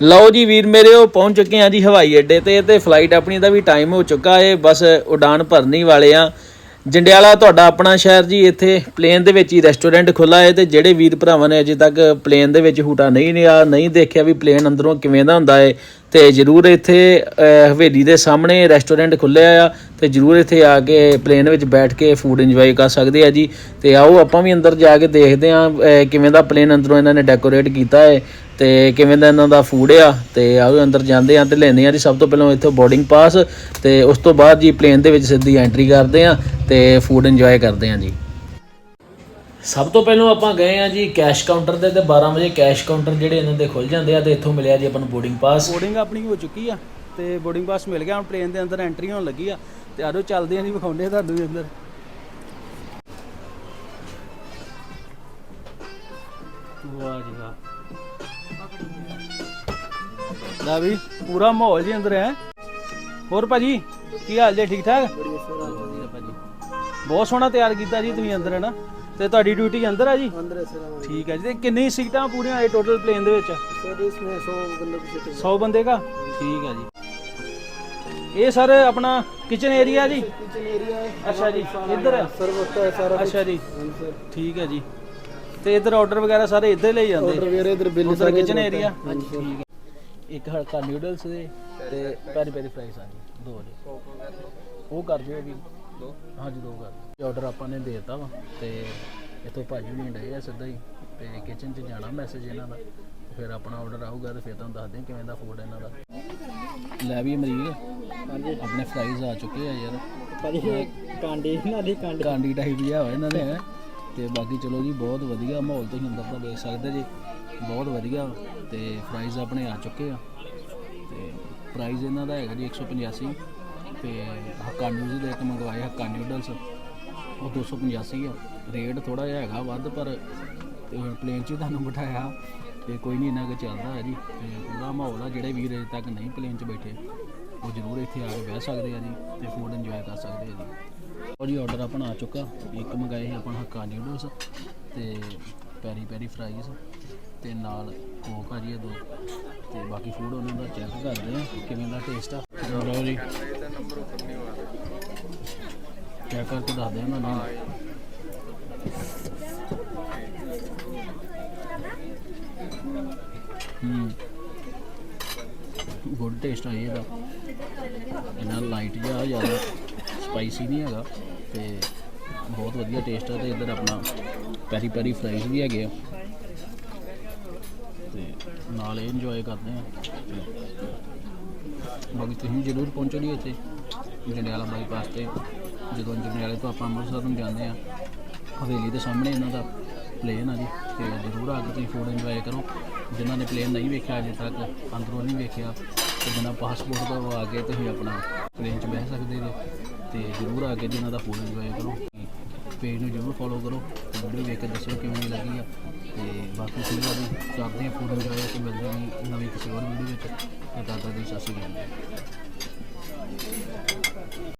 ਲਓ ਜੀ ਵੀਰ ਮੇਰੇ, ਉਹ ਪਹੁੰਚ ਚੁੱਕੇ ਆ ਜੀ ਹਵਾਈ ਅੱਡੇ ਤੇ ਤੇ ਫਲਾਈਟ ਆਪਣੀ ਦਾ ਵੀ ਟਾਈਮ ਹੋ ਚੁੱਕਾ ਏ, ਬਸ ਉਡਾਨ ਭਰਨੀ ਵਾਲੇ ਆ। ਜੰਡਿਆਲਾ ਤੁਹਾਡਾ ਆਪਣਾ ਸ਼ਹਿਰ ਜੀ, ਇੱਥੇ ਪਲੇਨ ਦੇ ਵਿੱਚ ਹੀ ਰੈਸਟੋਰੈਂਟ ਖੁੱਲਾ ਹੈ ਤੇ ਜਿਹੜੇ ਵੀਰ ਭਰਾਵਾਂ ਨੇ ਅਜੇ ਤੱਕ ਪਲੇਨ ਦੇ ਵਿੱਚ ਹੂਟਾ ਨਹੀਂ ਲਿਆ ਨਹੀਂ ਦੇਖਿਆ ਵੀ ਪਲੇਨ ਅੰਦਰੋਂ ਕਿਵੇਂ ਦਾ ਹੁੰਦਾ ਹੈ ਤੇ ਜਰੂਰ ਇੱਥੇ ਹਵੇਲੀ ਦੇ ਸਾਹਮਣੇ ਰੈਸਟੋਰੈਂਟ ਖੁੱਲਿਆ ਆ ਤੇ ਜਰੂਰ ਇੱਥੇ ਆ ਕੇ ਪਲੇਨ ਵਿੱਚ ਬੈਠ ਕੇ ਫੂਡ ਇੰਜੋਏ ਕਰ ਸਕਦੇ ਆ ਜੀ। ਤੇ ਆਓ ਆਪਾਂ ਵੀ ਅੰਦਰ ਜਾ ਕੇ ਦੇਖਦੇ ਆ ਕਿਵੇਂ ਦਾ ਪਲੇਨ ਅੰਦਰੋਂ ਇਹਨਾਂ ਨੇ ਡੈਕੋਰੇਟ ਕੀਤਾ ਹੈ ਤੇ ਕਿਵੇਂ ਦਾ ਇਹਨਾਂ ਦਾ ਫੂਡ ਆ ਤੇ ਆਓ ਅੰਦਰ ਜਾਂਦੇ ਆ ਤੇ ਲੈਂਦੇ ਆ ਜੀ। ਸਭ ਤੋਂ ਪਹਿਲਾਂ ਇੱਥੋਂ ਬੋਰਡਿੰਗ ਪਾਸ ਤੇ ਉਸ ਤੋਂ ਬਾਅਦ ਜੀ ਪਲੇਨ ਦੇ ਵਿੱਚ ਸਿੱਧੀ ਐਂਟਰੀ ਕਰਦੇ ਆ ਤੇ ਫੂਡ ਇੰਜੋਏ ਕਰਦੇ ਆ ਜੀ। ਸਭ ਤੋਂ ਪਹਿਲਾਂ ਆਪਾਂ ਗਏ ਆ ਜੀ ਕੈਸ਼ ਕਾਊਂਟਰ ਤੇ ਤੇ 12 ਵਜੇ ਕੈਸ਼ ਕਾਊਂਟਰ ਜਿਹੜੇ ਇਹਨਾਂ ਦੇ ਖੁੱਲ ਜਾਂਦੇ ਆ ਤੇ ਇੱਥੋਂ ਮਿਲਿਆ ਜੀ ਆਪਾਂ ਨੂੰ ਬੋਰਡਿੰਗ ਪਾਸ ਬੋਰਡਿੰਗ ਆਪਣੀ ਹੋ ਚੁੱਕੀ ਆ ਤੇ ਬੋਰਡਿੰਗ ਪਾਸ ਮਿਲ ਗਿਆ ਹੁਣ ਪਲੇਨ ਦੇ ਅੰਦਰ ਐਂਟਰੀ ਹੋਣ ਲੱਗੀ ਆ। ਤੇ ਆਜੋ ਚੱਲਦੇ ਆਂ ਜੀ ਵਿਖਾਉਂਦੇ ਆ ਤੁਹਾਨੂੰ ਵੀ ਅੰਦਰ। ਵਾਹ ਜੀ ਵਾਹ। ਲੈ ਵੀ ਪੂਰਾ ਮਾਹੌਲ ਜੀ ਅੰਦਰ ਹੈ। ਹੋਰ ਭਾਜੀ ਕੀ ਹਾਲ ਜੇ ਠੀਕ ਠਾਕ ਸੋਹਣਾ ਬਹੁਤ ਸੋਹਣਾ ਤਿਆਰ ਕੀਤਾ ਜੀ ਤੁਸੀਂ ਅੰਦਰ ਹੈ ਨਾ ਤੇ ਤੁਹਾਡੀ ਡਿਊਟੀ ਅੰਦਰ ਆ ਜੀ? ਅੰਦਰ ਸਰ ਠੀਕ ਹੈ ਜੀ ਤੇ ਕਿੰਨੀ ਸੀਟਾਂ ਪੂਰੀਆਂ ਇਹ ਟੋਟਲ ਪਲੇਨ ਦੇ ਵਿੱਚ? ਬੰਦੇ ਦਾ ਠੀਕ ਹੈ ਜੀ। ਇਹ ਸਰ ਆਪਣਾ ਕਿਚਨ ਏਰੀਆ ਜੀ? ਕਿਚਨ ਏਰੀਆ ਅੱਛਾ ਜੀ ਇੱਧਰ? ਸਰ ਹੈ ਸਾਰਾ ਅੱਛਾ ਜੀ। ਠੀਕ ਹੈ ਜੀ। ਤੇ ਇੱਧਰ ਆਰਡਰ ਵਗੈਰਾ ਸਾਰੇ ਇੱਧਰ ਲਈ ਜਾਂਦੇ? ਆਰਡਰ ਵਗੈਰਾ ਇੱਧਰ ਬਿੱਲ ਸਾਰਾ ਕਿਚਨ ਏਰੀਆ ਹਾਂਜੀ ਠੀਕ ਇੱਕ ਹਲਕਾ ਨੂਡਲਸ ਦੇ ਤੇ ਪੈਰੀ ਪੈਰੀ ਫਰਾਈਜ਼ ਆ ਜੀ ਦੋ ਜੀ। ਉਹ ਕਰ ਦਿਓ ਵੀ। ਦੋ? ਹਾਂਜੀ ਦੋ ਕਰ ਦਿਓ। ਆਰਡਰ ਆਪਾਂ ਨੇ ਦੇ ਦਿੱਤਾ ਵਾ ਤੇ ਇੱਥੋਂ ਭਾਜੀ ਨਹੀਂ ਡਏ ਆ ਸਿੱਧਾ ਹੀ ਤੇ ਕਿਚਨ 'ਚ ਜਾਣਾ ਮੈਸੇਜ ਇਹਨਾਂ ਦਾ। ਫਿਰ ਆਪਣਾ ਆਰਡਰ ਆਊਗਾ ਤੇ ਫਿਰ ਤੁਹਾਨੂੰ ਦੱਸਦੇ ਹਾਂ ਕਿਵੇਂ ਦਾ ਫੂਡ ਇਹਨਾਂ ਦਾ। ਲੈ ਵੀ ਅਮਰੀਕ। ਹਾਂਜੀ ਆਪਣੇ ਫਰਾਈਜ਼ ਆ ਚੁੱਕੇ ਆ ਯਾਰ। ਭਾਜੀ ਕਾਂਡੀ ਨਾ ਦੀ ਕਾਂਡੀ। ਕਾਂਡੀ ਟਾਈਪ ਜਿਹਾ ਹੋਇਆ ਇਹਨਾਂ ਨੇ ਹੈਂ। ਤੇ ਬਾਕੀ ਚਲੋ ਜੀ ਬਹੁਤ ਵਧੀਆ ਮਾਹੌਲ ਤੁਸੀਂ ਅੰਦਰ ਦਾ ਵੇਖ ਸਕਦੇ ਜੀ। ਬਹੁਤ ਵਧੀਆ ਤੇ ਪ੍ਰਾਈਸ ਆਪਣੇ ਆ ਚੁੱਕੇ ਆ। ਤੇ ਪ੍ਰਾਈਜ਼ ਇਹਨਾਂ ਦਾ ਹੈਗਾ ਜੀ 185 ਤੇ ਹੱਕਾ ਨਿਊਜ਼ ਦੇ ਇੱਕ ਮੰਗਵਾਏ ਹੱਕਾ ਨਿਊਡਲਸ ਉਹ 285 ਆ। ਰੇਟ ਥੋੜਾ ਜਿਹਾ ਹੈਗਾ ਵੱਧ, ਪਰ ਪਲੇਨ 'ਚ ਤੁਹਾਨੂੰ ਬਿਠਾਇਆ। ਤੇ ਕੋਈ ਨਹੀਂ ਇੰਨਾ ਕੁ ਚੱਲਦਾ ਹੈ ਜੀ। ਤੇ ਪੂਰਾ ਮਾਹੌਲ ਆ, ਜਿਹੜੇ ਵੀਰ ਅਜੇ ਤੱਕ ਨਹੀਂ ਪਲੇਨ 'ਚ ਬੈਠੇ, ਉਹ ਜ਼ਰੂਰ ਇੱਥੇ ਆ ਕੇ ਬਹਿ ਸਕਦੇ ਆ ਜੀ ਤੇ ਫੂਡ ਇੰਜੋਏ ਕਰ ਸਕਦੇ ਆ ਜੀ। ਉਹ ਜੀ ਆਰਡਰ ਆਪਣਾ ਆ ਚੁੱਕਾ। ਇੱਕ ਮੰਗਾਏ ਸੀ ਆਪਾਂ ਹੱਕਾ ਨਿਊਡਲਸ ਤੇ ਪੈਰੀ ਪੈਰੀ ਫਰਾਈਜ਼ ਤੇ ਨਾਲ ਕੋਕ ਆ ਜੀ ਇਹ ਦੋ। ਤੇ ਬਾਕੀ ਫੂਡ ਉਹਨਾਂ ਦਾ ਚੈੱਕ ਕਰਦੇ ਆ ਕਿਵੇਂ ਦਾ ਟੇਸਟ ਆ। ਲਓ ਜੀ। ਚੈੱਕ ਕਰਕੇ ਦੱਸਦੇ ਆ ਉਹਨਾਂ ਨੂੰ। ਹੂੰ। ਗੁੱਡ ਟੇਸਟ ਆ ਜੀ ਇਹਦਾ। ਇਹਨਾਂ ਲਾਈਟ ਜਿਹਾ, ਜ਼ਿਆਦਾ ਸਪਾਈਸੀ ਨਹੀਂ ਹੈਗਾ। ਤੇ ਬਹੁਤ ਵਧੀਆ ਟੇਸਟ ਆ ਤੇ ਇੱਧਰ ਆਪਣਾ ਪੈਰੀ ਪੈਰੀ ਫਰਾਈਜ਼ ਵੀ ਹੈਗੇ ਆ। ਤੇ ਨਾਲ ਇਹ ਇੰਜੋਏ ਕਰਦੇ ਆ। ਬਾਕੀ ਤੁਸੀਂ ਜ਼ਰੂਰ ਪਹੁੰਚੋ ਜੀ ਇੱਥੇ, ਜੰਡਿਆਲਾ ਬਾਈਪਾਸ ਤੇ। ਜਦੋਂ ਜੰਡਿਆਲੇ ਤੋਂ ਆਪਾਂ ਅੰਮ੍ਰਿਤਸਰ ਨੂੰ ਜਾਂਦੇ ਆ, ਹਵੇਲੀ ਦੇ ਸਾਹਮਣੇ ਇਹਨਾਂ ਦਾ ਪਲੇਨ ਆ ਜੀ, ਤੇ ਜ਼ਰੂਰ ਆ ਕੇ ਤੁਸੀਂ ਫੂਡ ਇੰਜੋਏ ਕਰੋ। ਜਿਨ੍ਹਾਂ ਨੇ ਪਲੇਨ ਨਹੀਂ ਵੇਖਿਆ ਅਜੇ ਤੱਕ, ਅੰਦਰੋਂ ਨਹੀਂ ਵੇਖਿਆ, ਤੇ ਬਿਨਾਂ ਪਾਸਪੋਰਟ ਤੋਂ ਆ ਕੇ ਤੁਸੀਂ ਆਪਣਾ ਪਲੇਨ 'ਚ ਬਹਿ ਸਕਦੇ ਜੇ, ਤੇ ਜ਼ਰੂਰ ਆ ਕੇ ਜੀ ਇਹਨਾਂ ਦਾ ਫੂਡ ਇੰਜੋਏ ਕਰੋ। ਪੇਜ ਨੂੰ ਜਰੂਰ ਫੋਲੋ ਕਰੋ ਵੀਡੀਓ ਵੇਖ ਕੇ ਦੱਸੋ ਕਿਵੇਂ ਲੱਗੀ ਆ। ਤੇ ਬਾਕੀ ਕੋਈ ਵੀ ਕਰਦੇ ਆ ਫੋਟੋ ਜਾਇਆ ਕਿ ਮਿਲਦੇ ਨਵੀਂ ਕਿਸੇ ਹੋਰ ਵੀਡੀਓ ਵਿੱਚ। ਤਾਂ ਦਾਦਾ ਜੀ ਸਤਿ ਸ਼੍ਰੀ ਅਕਾਲ